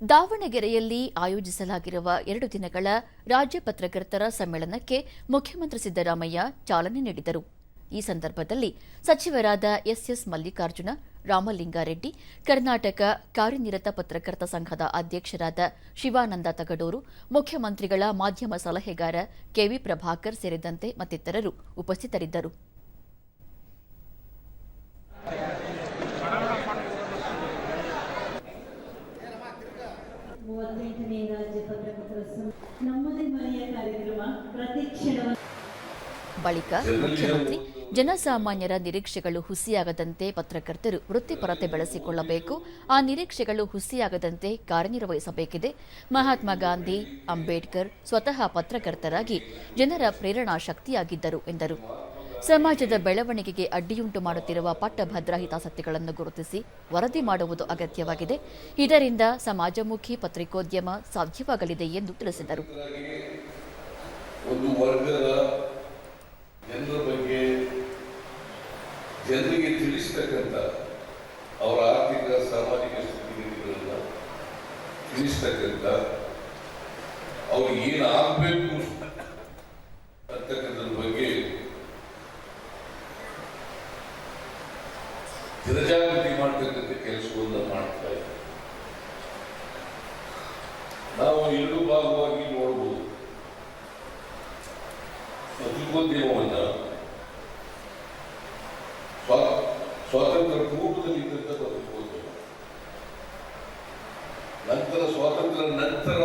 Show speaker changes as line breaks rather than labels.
ದಾವಣಗೆರೆಯಲ್ಲಿ ಆಯೋಜಿಸಲಾಗಿರುವ ಎರಡು ದಿನಗಳ ರಾಜ್ಯ ಪತ್ರಕರ್ತರ ಸಮ್ಮೇಳನಕ್ಕೆ ಮುಖ್ಯಮಂತ್ರಿ ಸಿದ್ದರಾಮಯ್ಯ ಚಾಲನೆ ನೀಡಿದರು. ಈ ಸಂದರ್ಭದಲ್ಲಿ ಸಚಿವರಾದ ಎಸ್ಎಸ್ ಮಲ್ಲಿಕಾರ್ಜುನ, ರಾಮಲಿಂಗಾರೆಡ್ಡಿ, ಕರ್ನಾಟಕ ಕಾರ್ಯನಿರತ ಪತ್ರಕರ್ತ ಸಂಘದ ಅಧ್ಯಕ್ಷರಾದ ಶಿವಾನಂದ ತಗಡೂರು, ಮುಖ್ಯಮಂತ್ರಿಗಳ ಮಾಧ್ಯಮ ಸಲಹೆಗಾರ ಕೆವಿ ಪ್ರಭಾಕರ್ ಸೇರಿದಂತೆ ಮತ್ತಿತರರು ಉಪಸ್ಥಿತರಿದ್ದರು. ಬಳಿಕ ಮುಖ್ಯಮಂತ್ರಿ ಜನಸಾಮಾನ್ಯರ ನಿರೀಕ್ಷೆಗಳು ಹುಸಿಯಾಗದಂತೆ ಪತ್ರಕರ್ತರು ವೃತ್ತಿಪರತೆ ಬೆಳೆಸಿಕೊಳ್ಳಬೇಕು. ಆ ನಿರೀಕ್ಷೆಗಳು ಹುಸಿಯಾಗದಂತೆ ಕಾರ್ಯನಿರ್ವಹಿಸಬೇಕಿದೆ. ಮಹಾತ್ಮ ಗಾಂಧಿ, ಅಂಬೇಡ್ಕರ್ ಸ್ವತಃ ಪತ್ರಕರ್ತರಾಗಿ ಜನರ ಪ್ರೇರಣಾ ಶಕ್ತಿಯಾಗಿದ್ದರು ಎಂದರು. ಸಮಾಜದ ಬೆಳವಣಿಗೆಗೆ ಅಡ್ಡಿಯುಂಟು ಮಾಡುತ್ತಿರುವ ಪಟ್ಟಭದ್ರ ಹಿತಾಸಕ್ತಿಗಳನ್ನು ಗುರುತಿಸಿ ವರದಿ ಮಾಡುವುದು ಅಗತ್ಯವಾಗಿದೆ. ಇದರಿಂದ ಸಮಾಜಮುಖಿ ಪತ್ರಿಕೋದ್ಯಮ ಸಾಧ್ಯವಾಗಲಿದೆ ಎಂದು ತಿಳಿಸಿದರು.
ಅವರ ಆರ್ಥಿಕ, ಸಾಮಾಜಿಕ ಸ್ಥಿತಿಗತಿಗಳನ್ನು ತಿಳಿಸ್ತಕ್ಕಂಥ ಅವ್ರಿಗೆ ಏನು ಆಗಬೇಕು ಜನಜಾಗೃತಿ ಮಾಡ್ತಕ್ಕಂಥ ಕೆಲಸವನ್ನು ಮಾಡ್ತಾ ಇದೆ ನಾವು ಎರಡು ಭಾಗವಾಗಿ ನೋಡಬಹುದು ಪತ್ರಿಕೋದ್ಯಮವನ್ನ ಸ್ವಾತಂತ್ರ್ಯ ಸ್ವಾತಂತ್ರ್ಯ ಪೂರ್ವದಲ್ಲಿದ್ದಂಥ ಪತ್ರಿಕೋದ್ಯಮ ನಂತರ ಸ್ವಾತಂತ್ರ್ಯ ನಂತರ